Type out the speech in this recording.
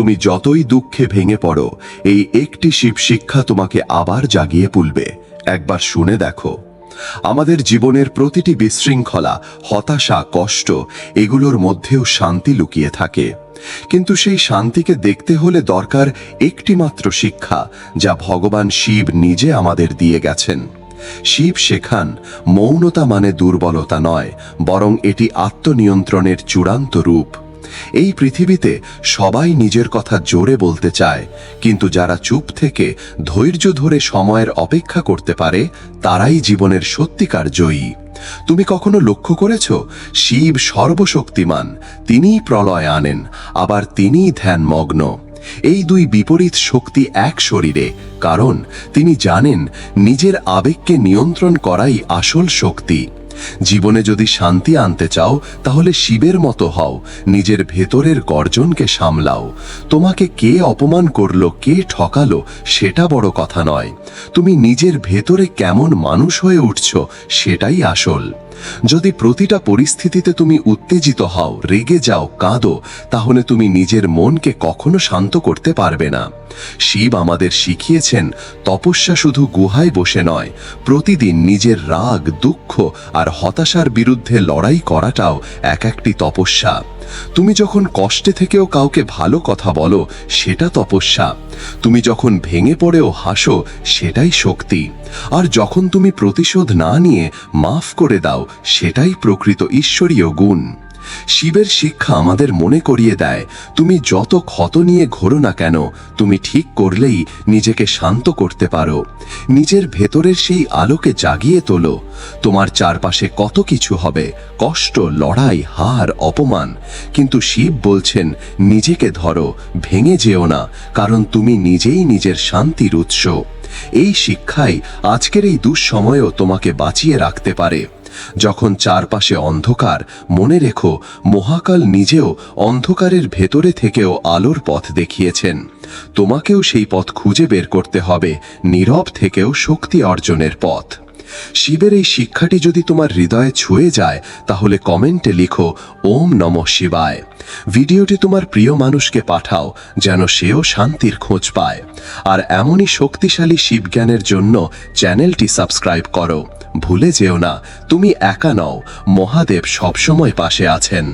তুমি যতই দুঃখে ভেঙে পড়ো, এই একটি শিব শিক্ষা তোমাকে আবার জাগিয়ে তুলবে। একবার শুনে দেখো। আমাদের জীবনের প্রতিটি বিশৃঙ্খলা, হতাশা, কষ্ট, এগুলোর মধ্যেও শান্তি লুকিয়ে থাকে। কিন্তু সেই শান্তিকে দেখতে হলে দরকার একটিমাত্র শিক্ষা, যা ভগবান শিব নিজে আমাদের দিয়ে গেছেন। শিব শেখান, মৌনতা মানে দুর্বলতা নয়, বরং এটি আত্মনিয়ন্ত্রণের চূড়ান্ত রূপ। এই পৃথিবীতে সবাই নিজের কথা জোরে বলতে চায়, কিন্তু যারা চুপ থেকে ধৈর্য ধরে সময়ের অপেক্ষা করতে পারে, তারাই জীবনের সত্যিকার জয়ী। তুমি কখনো লক্ষ্য করেছ? শিব সর্বশক্তিমান, তিনিই প্রলয় আনেন, আবার তিনিই ধ্যানমগ্ন। এই দুই বিপরীত শক্তি এক শরীরে, কারণ তিনি জানেন নিজের আবেগকে নিয়ন্ত্রণ করাই আসল শক্তি। জীবনে যদি শান্তি আনতে চাও, তাহলে শিবের মতো হও, নিজের ভেতরের গর্জনকে সামলাও। তোমাকে কে অপমান করল, কে ঠকালো, সেটা বড় কথা নয়। তুমি নিজের ভেতরে কেমন মানুষ হয়ে উঠছ, সেটাই আসল। যদি প্রতিটা পরিস্থিতিতে তুমি উত্তেজিত হও, রেগে যাও, কাঁদো, তাহলে তুমি নিজের মনকে কখনো শান্ত করতে পারবে না। শিব আমাদের শিখিয়েছেন, তপস্যা শুধু গুহায় বসে নয়, প্রতিদিন নিজের রাগ, দুঃখ আর হতাশার বিরুদ্ধে লড়াই করাটাও এক একটি তপস্যা। তুমি যখন কষ্টে থেকেও কাউকে ভালো কথা বলো, সেটা তপস্যা। তুমি যখন ভেঙে পড়েও হাসো, সেটাই শক্তি। আর যখন তুমি প্রতিশোধ না নিয়ে মাফ করে দাও, সেটাই প্রকৃত ঈশ্বরীয় গুণ। শিবের শিক্ষা আমাদের মনে করিয়ে দেয়। তুমি যত ক্ষত নিয়ে ঘোরো না কেন, তুমি ঠিক করলেই নিজেকে শান্ত করতে পারো। নিজের ভেতরের সেই আলোকে জাগিয়ে তোলো। তোমার চারপাশে কত কিছু হবে, কষ্ট, লড়াই, হার, অপমান। কিন্তু শিব বলছেন, নিজেকে ধরো, ভেঙে যেও না, কারণ তুমি নিজেই নিজের শান্তির উৎস। এই শিক্ষাই আজকের এই দুঃসময়ও তোমাকে বাঁচিয়ে রাখতে পারে। যখন চারপাশে অন্ধকার, মনে রেখো, মহাকাল নিজেও অন্ধকারের ভেতরে থেকেও আলোর পথ দেখিয়েছেন। তোমাকেও সেই পথ খুঁজে বের করতে হবে, নীরব থেকেও শক্তি অর্জনের পথ। শিবের এই শিক্ষাটি যদি তোমার হৃদয়ে ছুঁয়ে যায়, তাহলে কমেন্টে লিখো, ওম নম শিবায়। ভিডিওটি তোমার প্রিয় মানুষকে পাঠাও, যেন সেও শান্তির খোঁজ পায়। আর এমনই শক্তিশালী শিবজ্ঞানের জন্য চ্যানেলটি সাবস্ক্রাইব করো। ভুলে যেও না, তুমি একা নও, মহাদেব সবসময় পাশে আছেন।